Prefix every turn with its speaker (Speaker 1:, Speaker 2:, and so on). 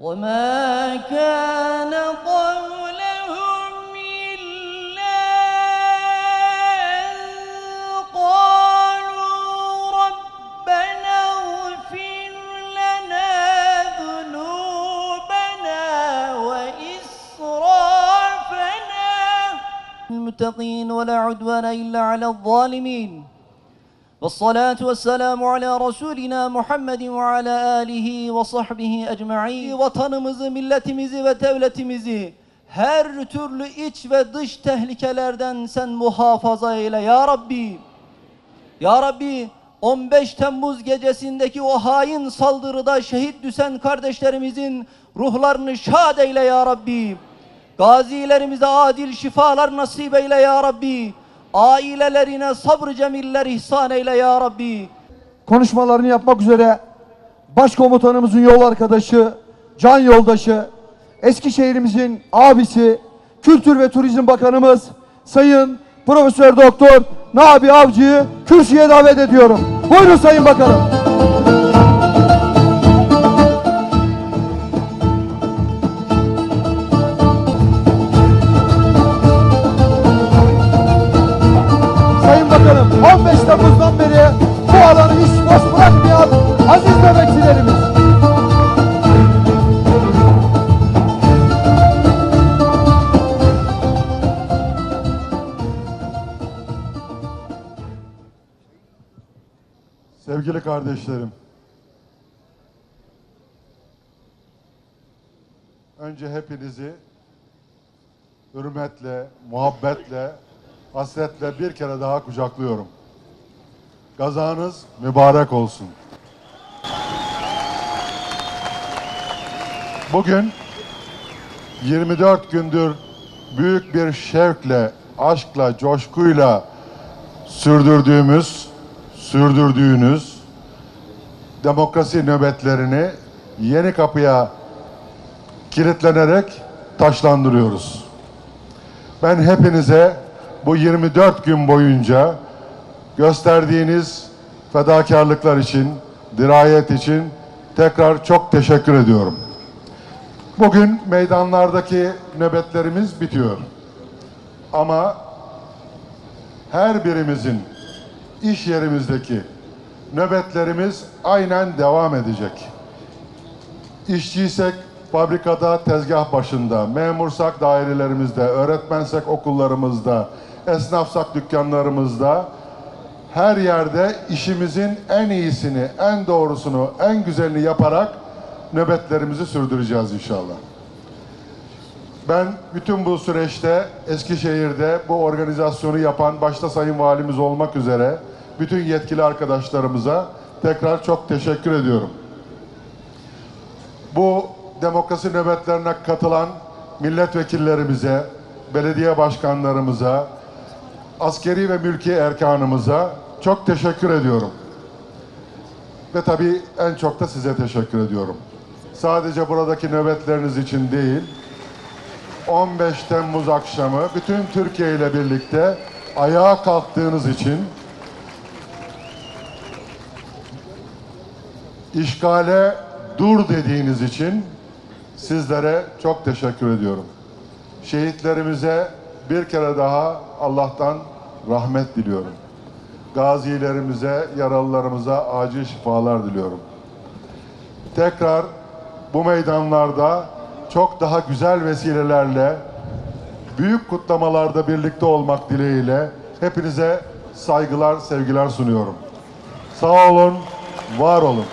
Speaker 1: وما كان قولهم إلا أن قالوا ربنا اغفر لنا ذنوبنا وإسرافنا. المتقين ولا عدوان إلا على الظالمين. والصلاة والسلام على رسولنا Muhammed ve ala alihi ve sahbihi ecma'in. Vatanımızı, milletimizi ve devletimizi her türlü iç ve dış tehlikelerden sen muhafaza eyle ya Rabbi. Ya Rabbi 15 Temmuz gecesindeki o hain saldırıda şehit düşen kardeşlerimizin ruhlarını şad eyle ya Rabbi. Gazilerimize adil şifalar nasip eyle ya Rabbi. Ailelerine sabır cemiller ihsan eyle ya Rabbi.
Speaker 2: konuşmalarını yapmak üzere başkomutanımızın yol arkadaşı, can yoldaşı, Eskişehir'imizin abisi, Kültür ve Turizm Bakanımız Sayın Profesör Doktor Nabi Avcı'yı kürsüye davet ediyorum. Buyurun Sayın Bakanım. 15 Temmuz'dan beri bu alanı hiç boş bırakmayan aziz nöbetçilerimiz.
Speaker 3: Sevgili kardeşlerim. Önce hepinizi hürmetle, muhabbetle, hasretle bir kere daha kucaklıyorum. Gazanız mübarek olsun. Bugün 24 gündür büyük bir şevkle, aşkla, coşkuyla sürdürdüğümüz, sürdürdüğünüz demokrasi nöbetlerini yeni kapıya kilitlenerek taşlandırıyoruz. Ben hepinize bu 24 gün boyunca gösterdiğiniz fedakarlıklar için, dirayet için tekrar çok teşekkür ediyorum. Bugün meydanlardaki nöbetlerimiz bitiyor. Ama her birimizin iş yerimizdeki nöbetlerimiz aynen devam edecek. İşçiysek fabrikada, tezgah başında, memursak dairelerimizde, öğretmensek okullarımızda, esnafsak dükkanlarımızda, her yerde işimizin en iyisini, en doğrusunu, en güzelini yaparak nöbetlerimizi sürdüreceğiz inşallah. Ben bütün bu süreçte Eskişehir'de bu organizasyonu yapan başta Sayın Valimiz olmak üzere bütün yetkili arkadaşlarımıza tekrar çok teşekkür ediyorum. Bu demokrasi nöbetlerine katılan milletvekillerimize, belediye başkanlarımıza, askeri ve mülki erkanımıza çok teşekkür ediyorum. Ve tabii en çok da size teşekkür ediyorum. Sadece buradaki nöbetleriniz için değil, 15 Temmuz akşamı bütün Türkiye ile birlikte ayağa kalktığınız için işgale dur dediğiniz için sizlere çok teşekkür ediyorum. Şehitlerimize bir kere daha Allah'tan rahmet diliyorum. Gazilerimize, yaralılarımıza acil şifalar diliyorum. Tekrar bu meydanlarda çok daha güzel vesilelerle büyük kutlamalarda birlikte olmak dileğiyle hepinize saygılar, sevgiler sunuyorum. Sağ olun, var olun.